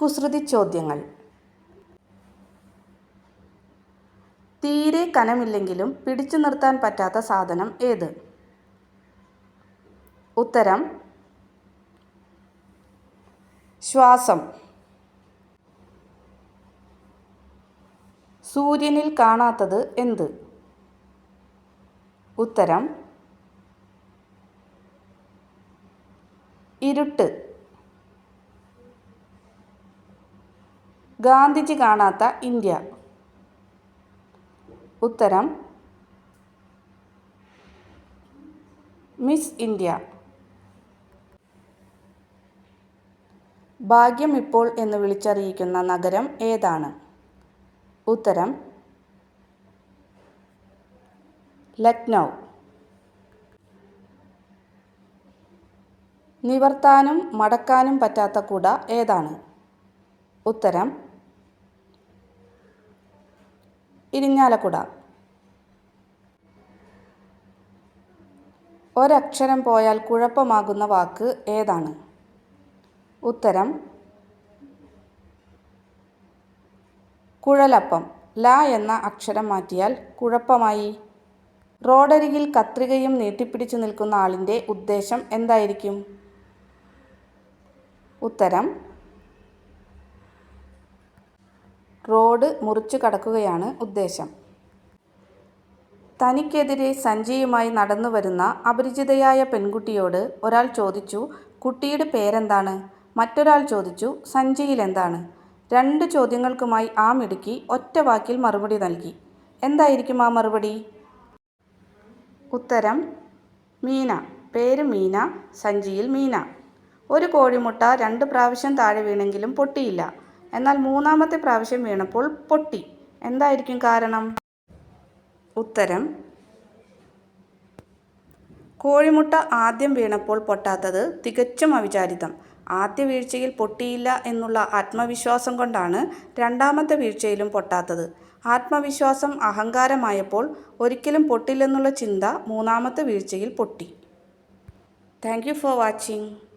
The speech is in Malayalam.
കുസൃതി ചോദ്യങ്ങൾ. തീരെ കനമില്ലെങ്കിലും പിടിച്ചു നിർത്താൻ പറ്റാത്ത സാധനം ഏത്? ഉത്തരം ശ്വാസം. സൂര്യനിൽ കാണാത്തത് എന്ത്? ഉത്തരം ഇരുട്ട്. ഗാന്ധിജി കാണാത്ത ഇന്ത്യ. ഉത്തരം മിസ് ഇന്ത്യ. ഭാഗ്യം ഇപ്പോൾ എന്ന് വിളിച്ചറിയിക്കുന്ന നഗരം ഏതാണ്? ഉത്തരം ലക്നൗ. നിവർത്താനും മടക്കാനും പറ്റാത്ത കുട ഏതാണ്? ഉത്തരം ഇരിഞ്ഞാലക്കുട. ഒരക്ഷരം പോയാൽ കുഴപ്പമാകുന്ന വാക്ക് ഏതാണ്? ഉത്തരം കുഴലപ്പം. ല എന്ന അക്ഷരം മാറ്റിയാൽ കുഴപ്പമായി. റോഡരികിൽ കത്രികയും നീട്ടിപ്പിടിച്ചു നിൽക്കുന്ന ആളിന്റെ ഉദ്ദേശം എന്തായിരിക്കും? ഉത്തരം റോഡ് മുറിച്ചു കടക്കുകയാണ് ഉദ്ദേശം. തനിക്കെതിരെ സഞ്ജയുമായി നടന്നു വരുന്ന അപരിചിതയായ പെൺകുട്ടിയോട് ഒരാൾ ചോദിച്ചു കുട്ടിയുടെ പേരെന്താണ്? മറ്റൊരാൾ ചോദിച്ചു സഞ്ജയിൽ എന്താണ്? രണ്ട് ചോദ്യങ്ങൾക്കുമായി ആ മിടുക്കി ഒറ്റ വാക്കിൽ മറുപടി നൽകി. എന്തായിരിക്കും ആ മറുപടി? ഉത്തരം മീന. പേര് മീന സഞ്ചിയിൽ മീന. ഒരു കോഴിമുട്ട രണ്ട് പ്രാവശ്യം താഴെ വീണെങ്കിലും പൊട്ടിയില്ല. എന്നാൽ മൂന്നാമത്തെ പ്രാവശ്യം വീണപ്പോൾ പൊട്ടി. എന്തായിരിക്കും കാരണം? ഉത്തരം. കോഴിമുട്ട ആദ്യം വീണപ്പോൾ പൊട്ടാത്തത് തികച്ചും അവിചാരിതം. ആദ്യ വീഴ്ചയിൽ പൊട്ടിയില്ല എന്നുള്ള ആത്മവിശ്വാസം കൊണ്ടാണ് രണ്ടാമത്തെ വീഴ്ചയിലും പൊട്ടാത്തത്. ആത്മവിശ്വാസം അഹങ്കാരമായപ്പോൾ ഒരിക്കലും പൊട്ടില്ലെന്നുള്ള ചിന്ത മൂന്നാമത്തെ വീഴ്ചയിൽ പൊട്ടി. Thank for watching.